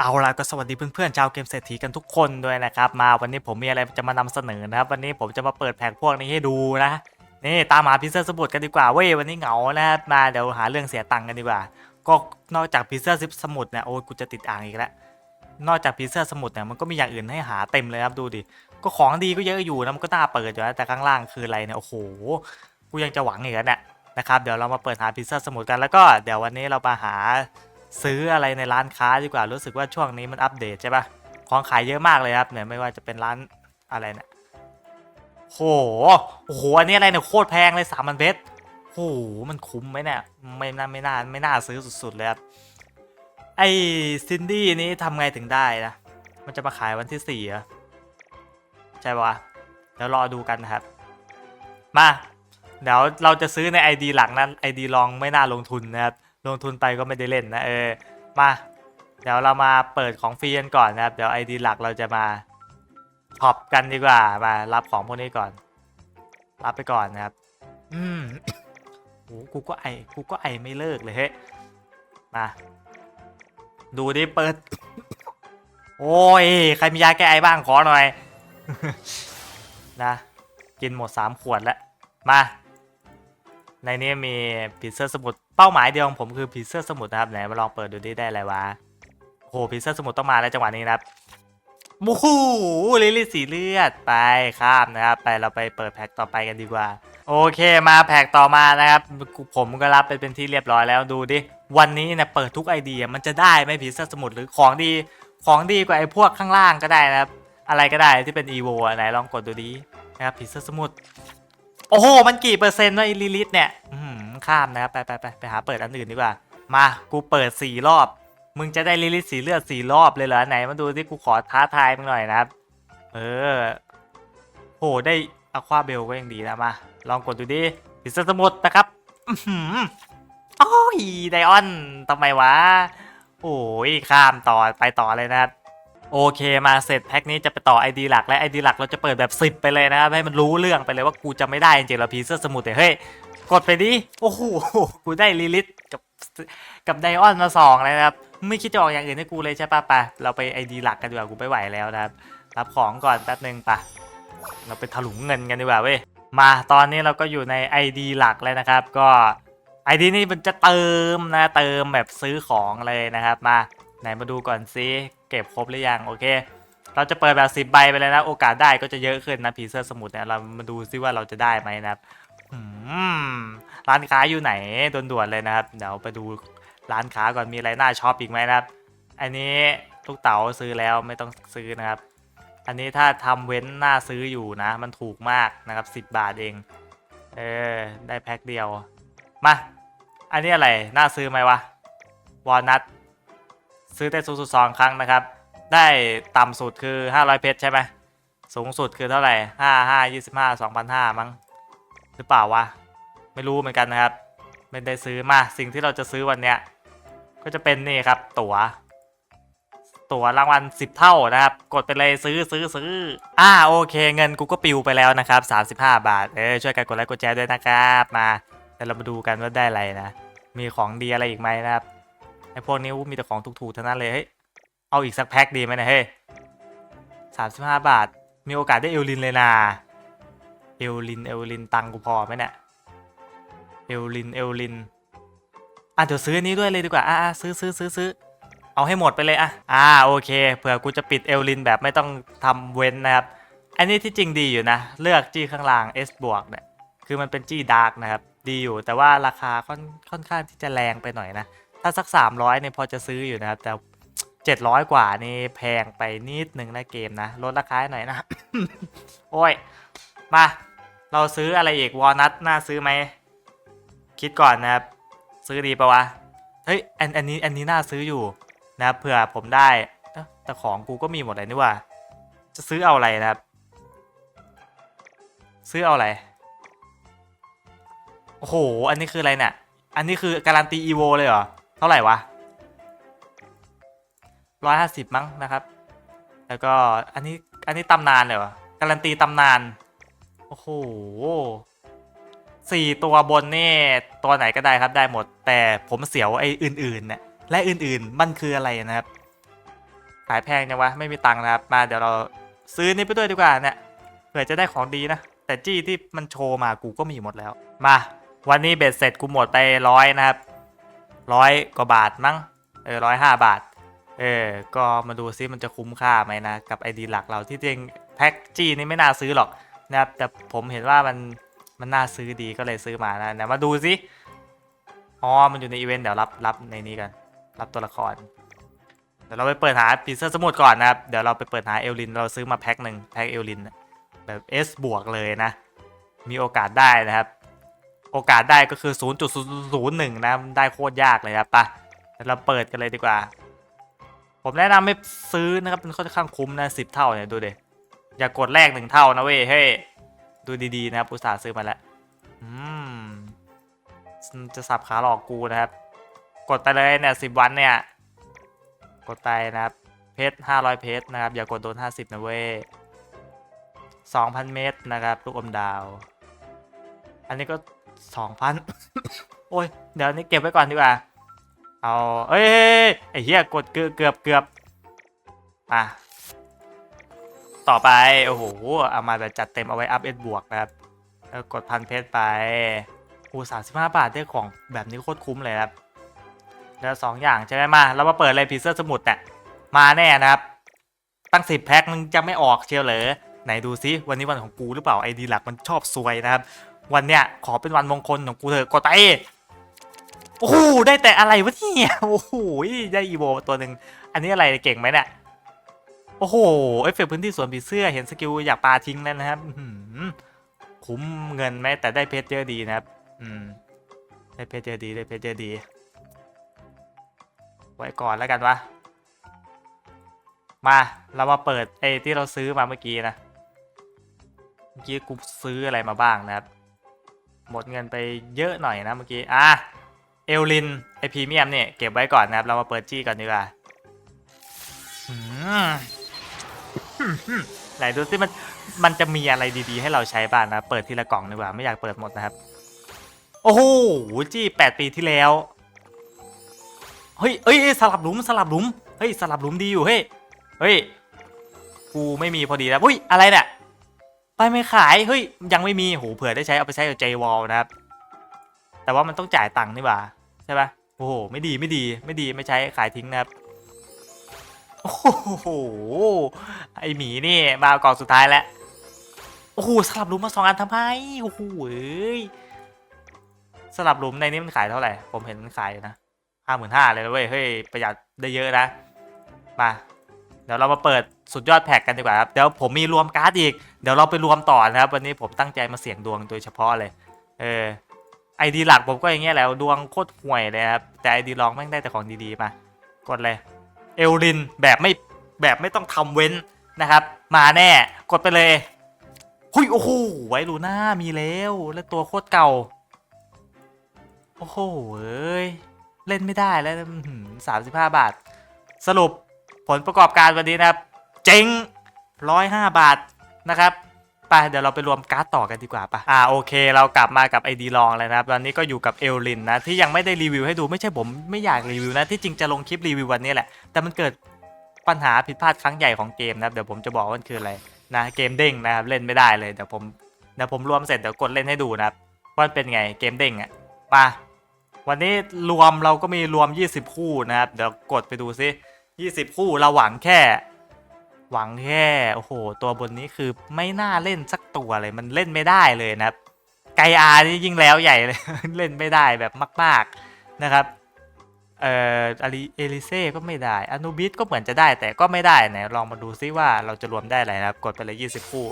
เอาล่ะก็สวัสดีเพื่อนๆชาวเกมเศรษฐีกันทุกคนด้วยนะครับ มาวันนี้ผมมีอะไรจะมานำเสนอนะครับ วันนี้ผมจะมาเปิดแผงพวกนี้ให้ดูนะนี่ตามหาพิซซ่าสมุดกันดีกว่าเว้ยวันนี้เหงานะครับมาเดี๋ยวหาเรื่องเสียตังค์กันดีกว่า ก็นอกจากพิซซ่าซิบสมุดเนี่ยโอ้กูจะติดอ่างอีกแล้วนอกจากพิซซ่าสมุดเนี่ยมันก็มีอย่างอื่นให้หาเต็มเลยครับดูดิก็ของดีก็เยอะอยู่นะมันก็น่าเปิดอยู่นะแต่ข้างล่างคืออะไรเนี่ยโอ้โหกูยังจะหวังอีกแล้วเนี่ยนะครับเดี๋ยวเรามาเปิดหาพิซซ่าสมุดกันแล้วก็เดี๋ยววันนี้เรามาหา ซื้ออะไรในร้านค้าดีกว่ารู้สึกว่าช่วงนี้มันอัปเดตใช่ปะของขายเยอะมากเลยครับเนี่ยไม่ว่าจะเป็นร้านอะไรเนี่ยโหโอ้โหอันนี้อะไรเนี่ยโคตรแพงเลยสามพันเพชรโหมันคุ้มไหมเนี่ยไม่น่าไม่น่าไม่น่าซื้อสุดๆเลยครับไอ้ซินดี้นี้ทำไงถึงได้นะมันจะมาขายวันที่สี่เหรอใช่ปะวะเดี๋ยวรอดูกันนะครับ มา เดี๋ยวเราจะซื้อใน ID หลักนั้น ID ลองไม่น่าลงทุนนะครับ ลงทุนไปก็ไม่ได้เล่นนะเออมาเดี๋ยวเรามาเปิดของฟรีกันก่อนนะครับเดี๋ยว ID หลักเราจะมาช็อปกันดีกว่ามารับของพวกนี้ก่อน รับไปก่อนนะครับ อืมโหกูก็ไอกูก็ไอไม่เลิกเลยเฮ้มา ดูดิเปิด โอ้ยใครมียาแก้ไอบ้างขอหน่อย นะ กินหมด3ขวดแล้วมา ในนี้มีผีเสื้อสมุดเป้าหมายเดียวของผมคือผีเสื้อสมุดนะครับไหนมาลองเปิดดูดิได้อะไรวะโอ้โหผีเสื้อสมุดต้องมาแล้วจังหวะนี้นะครับบูฮูลิลลี่สีเลือดไปข้ามนะครับไปเราไปเปิดแพ็คต่อไปกันดีกว่า โอเคมาแพ็คต่อมานะครับ ผมก็รับไปเป็นที่เรียบร้อยแล้วดูดิวันนี้เนี่ยเปิดทุกไอเดียมันจะได้ไหมผีเสื้อสมุดหรือของดีของดีกว่าไอพวกข้างล่างก็ได้นะครับ อะไรก็ได้ที่เป็นอีโวไหนลองกดดูดินะครับผีเสื้อสมุด โอ้โห มันกี่เปอร์เซ็นต์วะไอ้ลิลิตเนี่ยอืมข้ามนะครับ ไปไปไปไปหาเปิดอันอื่นดีกว่า มา กูเปิดสี่รอบ มึงจะได้ลิลิตสีเลือดสี่รอบเลยเหรอ ไหนมาดูที่กูขอท้าทายมึงหน่อยนะครับ เออ โห ได้อะควาเบลก็ยังดีนะมา ลองกดดูดิพิซซ่าสมุดนะครับอือหือโอ้ยไดออนทำไมวะ โอ้ยข้ามต่อไปต่อเลยนะครับ โอเคมาเสร็จแพ็คนี้จะไปต่อ ID หลักและ ID หลักเราจะเปิดแบบ 10 ไปเลยนะครับ ให้มันรู้เรื่องไปเลยว่ากูจะไม่ได้จริงๆเราพีเซอร์สมุดแต่เฮ้ย กดไปดิ โอ้โห กูได้ลิลิตกับกับไดออนมาสองเลยนะครับ ไม่คิดจะออกอย่างอื่นให้กูเลยใช่ปะปะเราไป ID หลักกันดีกว่ากูไม่ไหวแล้วนะครับ รับของก่อนแป๊บนึงปะเราไปถลุงเงินกันดีกว่าเว้ยมาตอนนี้เราก็อยู่ใน ID หลักแล้วนะครับ ก็ ID นี่มันจะเติมนะเติมแบบซื้อของเลยนะครับ มาไหนมาดูก่อนซิ เก็บครบหรือยังโอเค เราจะเปิดแบบสิบใบไปเลยนะ โอกาสได้ก็จะเยอะขึ้นนะผีเสื้อสมุทรเนี่ยเรามาดูซิว่าเราจะได้ไหมนะครับร้านค้าอยู่ไหนด่วนๆเลยนะครับ เดี๋ยวไปดูร้านค้าก่อนมีอะไรน่าช็อปอีกไหมนะครับ อันนี้ลูกเต๋าซื้อแล้วไม่ต้องซื้อนะครับ อันนี้ถ้าทำเว้นน่าซื้ออยู่นะ มันถูกมากนะครับ 10 บาทเอง เออ ได้แพ็คเดียว มา อันนี้อะไรน่าซื้อไหมวะ วอลนัท ซื้อได้สูงสุดสองครั้งนะครับ ได้ต่ำสุดคือ 500 เพชรใช่ไหมสูงสุดคือเท่าไหร่ 5 5 25 2,500มั้งหรือเปล่าวะ ไม่รู้เหมือนกันนะครับ ไม่ได้ซื้อมาสิ่งที่เราจะซื้อวันเนี้ยก็จะเป็นนี่ครับ ตั๋ว ตั๋วรางวัล 10 เท่านะครับ กดไปเลยซื้อซื้อซื้ออ่าโอเค เงินกูก็ปิวไปแล้วนะครับ 35 บาท เออช่วยกันกดไลค์กดแชร์ด้วยนะครับ มาเดี๋ยวเรามาดูกันว่าได้อะไรนะ มีของดีอะไรอีกไหมนะครับ ไอพวกนี้มีแต่ของถูกๆทั้งนั้นเลยเฮ้ยเอาอีกสักแพ็คดีไหมเนี่ยเฮ้ยสามสิบห้าบาท มีโอกาสได้เอลลินเลยนะเอลลินเอลลินตังกูพอไหมเนี่ยเอลลินเอลลินอะเดี๋ยวซื้อนี้ด้วยเลยดีกว่าอะซื้อซื้อซื้อซื้อเอาให้หมดไปเลยอะอ่าโอเคเผื่อกูจะปิดเอลลินแบบไม่ต้องทำเว้นนะครับ อันนี้ที่จริงดีอยู่นะ เลือกจี้ข้างล่าง S บวกเนี่ยคือมันเป็นจี้ดาร์กนะครับ ดีอยู่แต่ว่าราคาค่อนค่อนข้างที่จะแรงไปหน่อยนะ ถ้าสัก 300เนี่ยพอจะซื้ออยู่นะครับ แต่ 700 กว่านี่แพงไปนิดนึงนะเกมนะลดราคาหน่อยนะ โอ้ย มา เราซื้ออะไรอีกวอลนัทน่าซื้อไหม คิดก่อนนะครับ ซื้อดีปะวะ เฮ้ยอันอันนี้อันนี้น่าซื้ออยู่นะเผื่อผมได้แต่ของกูก็มีหมดเลยนี่ว่า จะซื้อเอาอะไรนะครับ ซื้อเอาอะไรโอ้โห อันนี้คืออะไรเนี่ย อันนี้คือการันตีอีโวเลยเหรอ เท่าไหร่วะร้อยห้าสิบมั้งนะครับ แล้วก็อันนี้อันนี้ตำนานเลยเหรอการันตีตำนาน โอ้โหสี่ตัวบนนี่ตัวไหนก็ได้ครับได้หมด แต่ผมเสียวไอ้อื่นๆเนี่ยและอื่นๆมันคืออะไรนะครับ ขายแพงจังวะไม่มีตังค์นะครับ มาเดี๋ยวเราซื้อนี่ไปด้วยดีกว่าเนี่ยเผื่อจะได้ของดีนะ แต่จี้ที่มันโชว์มากูก็มีหมดแล้ว มา วันนี้เบ็ดเสร็จกูหมดไปร้อยนะครับ ร้อยกว่าบาทมั้งเออร้อยห้าบาท เออ ก็มาดูซิมันจะคุ้มค่าไหมนะ กับไอดีหลักเราที่จริงแพ็กจีนี่ไม่น่าซื้อหรอกนะครับแต่ผมเห็นว่ามันมันน่าซื้อดีก็เลยซื้อมานะเดี๋ยวมาดูซิอ๋อมันอยู่ในอีเวนต์เดี๋ยวรับรับในนี้กัน รับตัวละคร เดี๋ยวเราไปเปิดหาปีเซอร์สมุดก่อนนะครับเดี๋ยวเราไปเปิดหาเอลลิน เราซื้อมาแพ็คหนึ่งแพ็คเอลลินแบบ S บวกเลยนะ มีโอกาสได้นะครับ โอกาสได้ก็คือ 0.001 นะมันได้โคตรยากเลยครับปะเดี๋ยวเราเปิดกันเลยดีกว่า ผมแนะนำให้ซื้อนะครับเป็นค่อนข้างคุ้มนะสิบเท่าเนี่ยดูเดอย่ากดแรกหนึ่งเท่านะเว้ยเฮ้ยดูดีๆนะครับอุตส่าห์ซื้อมาแล้วอืมจะสับขาหลอกกูนะครับ กดไปเลยเนี่ยสิบวันเนี่ย กดไปนะครับ เพชรห้าร้อยเพชรนะครับ อย่ากดโดนห้าสิบนะเว้ยสองพันเมตรนะครับ ลูกอมดาว อันนี้ก็ สองพันโอ้ย เดี๋ยวนี้เก็บไว้ก่อนดีกว่า เอา เอ้ยไอ้เหี้ยกดเกือบเกือบเกือบมาต่อไป โอ้โห เอามาแบบจัดเต็มเอาไว้อัพเอ็ดบวกนะครับ แล้วกดพันเพชรไปโอ้สามสิบห้าบาทได้ของแบบนี้โคตรคุ้มเลยครับ แล้วสองอย่างใช่ไหมมา เรามาเปิดเลยพีเซอร์สมุดเนี่มาแน่นะครับ ตั้งสิบแพ็คมึงจะไม่ออกเชียวเหรอไหนดูซิวันนี้วันของกูหรือเปล่าไอดีหลักมันชอบซวยนะครับ วันเนี้ยขอเป็นวันมงคลของกูเถอะกดไปโอ้โหได้แต่อะไรวะเนี่ยโอ้โหได้อีโวตัวหนึ่งอันนี้อะไรเก่งไหมเนี่ยโอ้โหเอฟเฟกพื้นที่สวนผีเสื้อเห็นสกิลอยากปาทิ้งแล้วนะครับคุ้มเงินไหมแต่ได้เพชรเยอะดีนะครับ อืม ได้เพชรเยอะดีได้เพชรเยอะดี ไว้ก่อนแล้วกันวะมาเรามาเปิดไอ้ที่เราซื้อมาเมื่อกี้นะเมื่อกี้กูซื้ออะไรมาบ้างนะครับ หมดเงินไปเยอะหน่อยนะเมื่อกี้ อะ เอลลินไอพีเมียมเนี่ยเก็บไว้ก่อนนะครับ เรามาเปิดจี้ก่อนดีกว่าไหนดูสิมันมันจะมีอะไรดีๆ ให้เราใช้บ้างนะ เปิดทีละกล่องดีกว่า ไม่อยากเปิดหมดนะครับ โอ้โหจี้แปดปีที่แล้ว เฮ้ยเอ้ยเอ้ยสลับหลุมสลับหลุม เฮ้ยสลับหลุมดีอยู่เฮ้ย เฮ้ย กูไม่มีพอดีแล้วอุ้ยอะไรเนี่ย ไปไม่ขาย เฮ้ย ยังไม่มีโหเผื่อได้ใช้เอาไปใช้กับ J-Wall นะครับ แต่ว่ามันต้องจ่ายตังค์นี่หว่า ใช่ปะโอ้โห ไม่ดีไม่ดีไม่ดีไม่ใช้ขายทิ้งนะครับ โอ้โห ไอหมีนี่มากล่องสุดท้ายแล้ว โอ้โห สลับหลุมมาสองอันทำไม โอ้โหเอ้ย สลับหลุมในนี้มันขายเท่าไหร่ ผมเห็นมันขายนะห้าหมื่นห้าเลยนะเว้ย เฮ้ย ประหยัดได้เยอะนะ มา เดี๋ยวเรามาเปิดสุดยอดแพ็กกันดีกว่าครับ เดี๋ยวผมมีรวมการ์ดอีก เดี๋ยวเราไปรวมต่อนะครับ วันนี้ผมตั้งใจมาเสี่ยงดวงโดยเฉพาะเลย เออ ไอดีหลักผมก็อย่างเงี้ยแล้วดวงโคตรห่วยเลยครับ แต่ไอดีรองแม่งได้แต่ของดีๆมา กดเลย เอลลินแบบไม่แบบไม่ต้องทำเว้นนะครับ มาแน่ กดไปเลย หุยโอ้โห ไว้ลูน่ามีแล้ว แล้วตัวโคตรเก่า โอ้โหเอ้ย เล่นไม่ได้แล้วสามสิบห้าบาท สรุป ผลประกอบการวันนี้นะครับ เจ๊งร้อยห้าบาทนะครับไปเดี๋ยวเราไปรวมการ์ดต่อกันดีกว่าปะอ่าโอเค เรากลับมากับไอดีลองแล้วนะครับตอนนี้ก็อยู่กับเอลลินนะที่ยังไม่ได้รีวิวให้ดูไม่ใช่ผมไม่อยากรีวิวนะที่จริงจะลงคลิปรีวิววันนี้แหละ แต่มันเกิดปัญหาผิดพลาดครั้งใหญ่ของเกมนะครับเดี๋ยวผมจะบอกว่ามันคืออะไรนะเกมเด้งนะครับเล่นไม่ได้เลยเดี๋ยวผมเดี๋ยวผมรวมเสร็จเดี๋ยวกดเล่นให้ดูนะครับว่าเป็นไงเกมเด้งอะมาวันนี้รวมเราก็มีรวม 20 คู่นะครับเดี๋ยวกดไปดูซิ 20คู่เราหวังแค่ หวังแค่โอ้โห ตัวบนนี้คือไม่น่าเล่นสักตัวเลยมันเล่นไม่ได้เลยนะครับไกอาร์นี่ยิ่งแล้วใหญ่เลย เล่นไม่ได้แบบมาก ๆนะครับเอ่ออาริเอลิเซ่ก็ไม่ได้อนูบิสก็เหมือนจะได้แต่ก็ไม่ได้ไหนลองมาดูซิว่าเราจะรวมได้อะไรนะครับกดไปเลย20คู่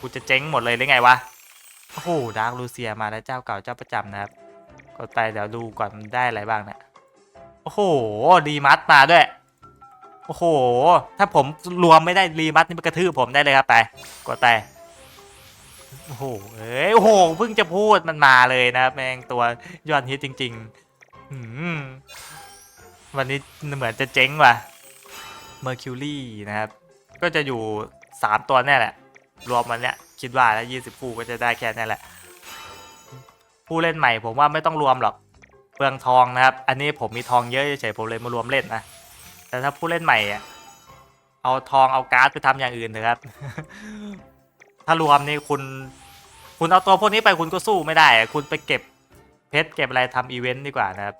กูจะเจ๊งหมดเลยหรือไงวะโอ้โหดาร์กลูเซียมาแล้วเจ้าเก่าเจ้าประจำนะครับกดไปเดี๋ยวดูก่อนได้อะไรบ้างเนี่ยโอ้โหรีมัดมาด้วย โอ้โห ถ้าผมรวมไม่ได้รีมัดนี่มันกระทืบผมได้เลยครับไปกดไปโอ้โหเอ้ยโอ้โหเพิ่งจะพูดมันมาเลยนะครับแม่งตัวยอดฮิตจริงๆหืมวันนี้เหมือนจะเจ๊งว่ะ Mercury นะครับ ก็จะอยู่ 3 ตัวแน่แหละ รวมมันเนี่ยคิดว่าแล้ว20คู่ก็จะได้แค่นี้แหละ ผู้เล่นใหม่ผมว่าไม่ต้องรวมหรอกเปลืองทองนะครับ อันนี้ผมมีทองเยอะเฉยๆผมเลยมารวมเล่นนะ แต่ถ้าผู้เล่นใหม่อะเอาทองเอาการ์ดไปทำอย่างอื่นเถอะครับ ถ้ารวมนี่คุณ คุณเอาตัวพวกนี้ไปคุณก็สู้ไม่ได้ คุณไปเก็บเพชรเก็บอะไรทำอีเวนต์ดีกว่านะครับ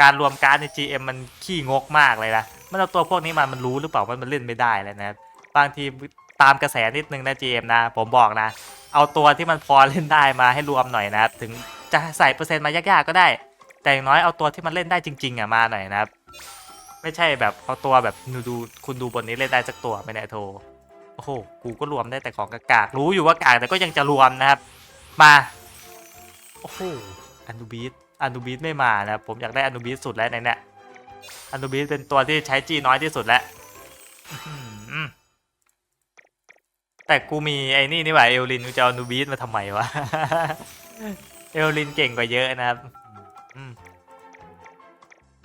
การรวมการ์ดใน GM มันขี้งกมากเลยนะมันเอาตัวพวกนี้มามันรู้หรือเปล่าว่ามันเล่นไม่ได้เลยนะครับบางทีตามกระแสนิดนึงนะ GM นะ ผมบอกนะ เอาตัวที่มันพอเล่นได้มาให้รวมหน่อยนะครับ ถึงจะใส่เปอร์เซ็นต์มายากๆก็ได้ แต่อย่างน้อยเอาตัวที่มันเล่นได้จริง ๆอะมาหน่อยนะครับ ไม่ใช่แบบเอาตัวแบบดูดูคุณดูบนนี้เล่นได้สักตัวไม่ได้โทรโอ้โหกูก็รวมได้แต่ของกากรู้อยู่ว่ากากแต่ก็ยังจะรวมนะครับ มาโอ้โหอนูบิสอนูบิสไม่มานะผมอยากได้อนูบิสสุดแล้วในเนี่ยอนูบิสเป็นตัวที่ใช้จีน้อยที่สุดแล้วแต่กูมีไอ้นี่นี่หว่าเอลลินกูจะเอาอนูบิสมาทำไมวะเอลลินเก่งกว่าเยอะนะครับ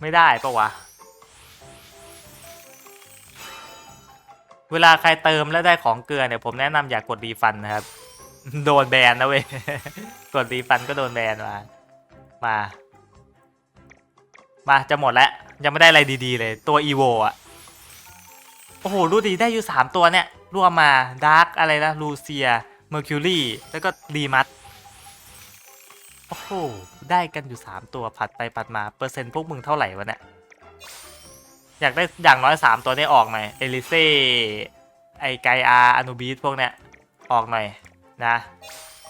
ไม่ได้ปะวะ เวลาใครเติมแล้วได้ของเกลือเนี่ยผมแนะนำอย่ากกดรีฟันนะครับ โดนแบนนะเว้ย กดรีฟันก็โดนแบนมา มา มาจะหมดแล้ว ยังไม่ได้อะไรดีๆเลย ตัวอีโวอะ โอ้โหดูดีได้อยู่ 3 ตัวเนี่ยรวมมาดาร์กอะไรนะลูเซียเมอร์คิวรีแล้วก็รีมัสโอ้โหได้กันอยู่ 3 ตัวผัดไปผัดมาเปอร์เซ็นต์พวกมึงเท่าไหร่วะเนี่ย อยากได้อย่างน้อย3ตัวนี้ออกหน่อย เอลิเซ่ไอไกอาอนูบีสพวกเนี้ยออกหน่อยนะ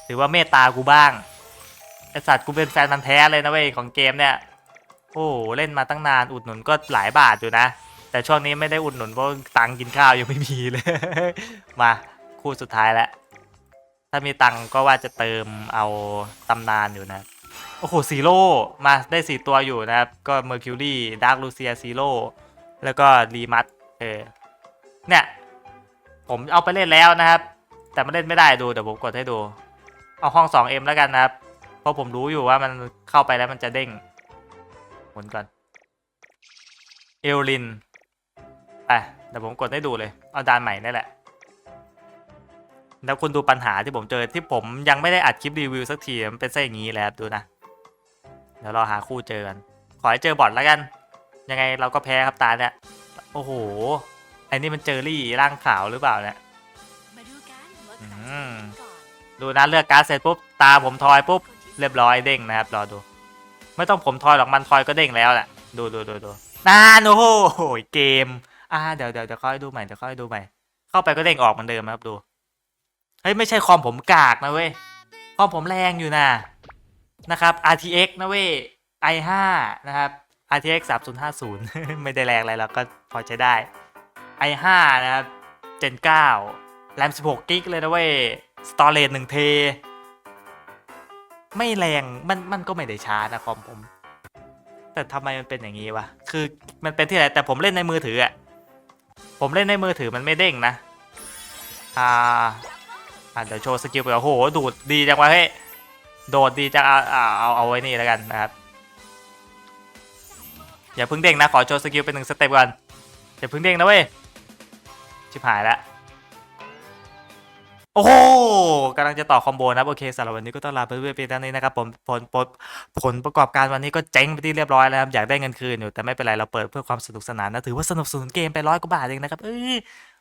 ถือว่าเมตตากูบ้างไอสัตว์กูเป็นแฟนมันแท้เลยนะเว้ยของเกมเนี่ยโอ้เล่นมาตั้งนานอุดหนุนก็หลายบาทอยู่นะ แต่ช่วงนี้ไม่ได้อุดหนุนเพราะตังค์กินข้าวยังไม่มีเลย มาคู่สุดท้ายแล้ว ถ้ามีตังก็ว่าจะเติมเอาตำนานอยู่นะ โอ้โหซีโร่มาได้สี่ตัวอยู่นะครับ ก็เมอร์คิวรี่ดาร์ l ลูเซียซีโร่ แล้วก็รีมัสเออเนี่ยผมเอาไปเล่นแล้วนะครับ แต่มันเล่นไม่ได้ดูเดี๋ยวผมกดให้ดู เอาห้อง 2M แล้วกันนะครับเพราะผมรู้อยู่ว่ามันเข้าไปแล้วมันจะเด้งหมุนก่อนเอลลินไปเดี๋ยวผมกดให้ดูเลย เอาดานใหม่นี่แหละ แล้วคุณดูปัญหาที่ผมเจอที่ผมยังไม่ได้อัดคลิปรีวิวสักทีมันเป็นเส้นอย่างนี้แหละครับดูนะ เดี๋ยวเราหาคู่เจอกัน ขอให้เจอบอทแล้วกัน ยังไงเราก็แพ้ครับตาเนี่ยโอ้โหอ้นี่มันเจอรี่ร่างขาวหรือเปล่าเนี่ยดูนะดูนะเลือกการ์ดเสร็จปุ๊บตาผมทอยปุ๊บเรียบร้อยเด้งนะครับรอดู ไม่ต้องผมทอยหรอกมันทอยก็เด้งแล้วแหละดูดูดูดูนานโอ้โหเกมอ่าเดี๋ยวเดี๋ยวเดี๋ยวค่อยดูใหม่เดี๋ยวค่อยดูใหม่เข้าไปก็เด้งออกเหมือนเดิมนะครับดูเฮ้ยไม่ใช่คอมผมกากนะเว้ยคอมผมแรงอยู่นะนะครับ RTX นะเว้ย i5 นะครับ RTX 3050 ไม่ได้แรงอะไรหรอกก็พอใช้ได้ i5 นะครับ Gen 9 RAM 16กิกเลยนะเว้ย Storage 1 t ไม่แรงมันมันก็ไม่ได้ช้านะคอมผม แต่ทำไมมันเป็นอย่างนี้วะ คือมันเป็นที่ไหนแต่ผมเล่นในมือถืออะผมเล่นในมือถือมันไม่เด้งนะ อ่าอ่าเดี๋ยวโชว์สกิลไปโอ้โห ดูดดีจังวะเฮ้ย โดดดีจังเอาเอาเอาไว้นี่แล้วกันนะครับ อย่าเพิ่งเด้งนะ ขอโชว์สกิลเป็นหนึ่งสเต็ปก่อน อย่าเพิ่งเด้งนะเว้ย ชิบหายแล้วโอ้โหกำลังจะต่อคอมโบนะโอเคสำหรับวันนี้ก็ต้องลาไปด้วยเพียงเท่านี้นะครับผมผลผลผลประกอบการวันนี้ก็เจ๊งไปที่เรียบร้อยแล้วครับอยากได้เงินคืนอยู่แต่ไม่เป็นไรเราเปิดเพื่อความสนุกสนานนะถือว่าสนุกสนุนเกมไปร้อยกว่าบาทเองนะครับเอ้ย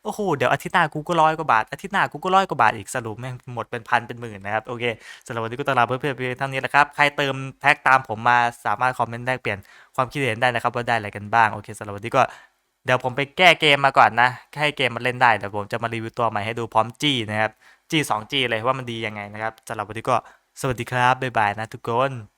โอ้โหเดี๋ยวอาทิตย์หน้ากูก็ร้อยกว่าบาทอาทิตย์หน้ากูก็ร้อยกว่าบาทอีกสรุปแม่งหมดเป็นพันเป็นหมื่นนะครับโอเคสำหรับวันนี้ก็ต้องลาเพื่อเพียงเท่านี้แหละครับใครเติมแพ็กตามผมมาสามารถคอมเมนต์แลกเปลี่ยนความคิดเห็นได้นะครับว่าได้อะไรกันบ้างโอเคสำหรับวันนี้ก็เดี๋ยวผมไปแก้เกมมาก่อนนะให้เกมมันเล่นได้เดี๋ยวผมจะมารีวิวตัวใหม่ให้ดูพร้อมจี้นะครับจี้ 2G เลยว่ามันดียังไงนะครับสำหรับวันนี้ก็สวัสดีครับบ๊ายบายนะทุกคน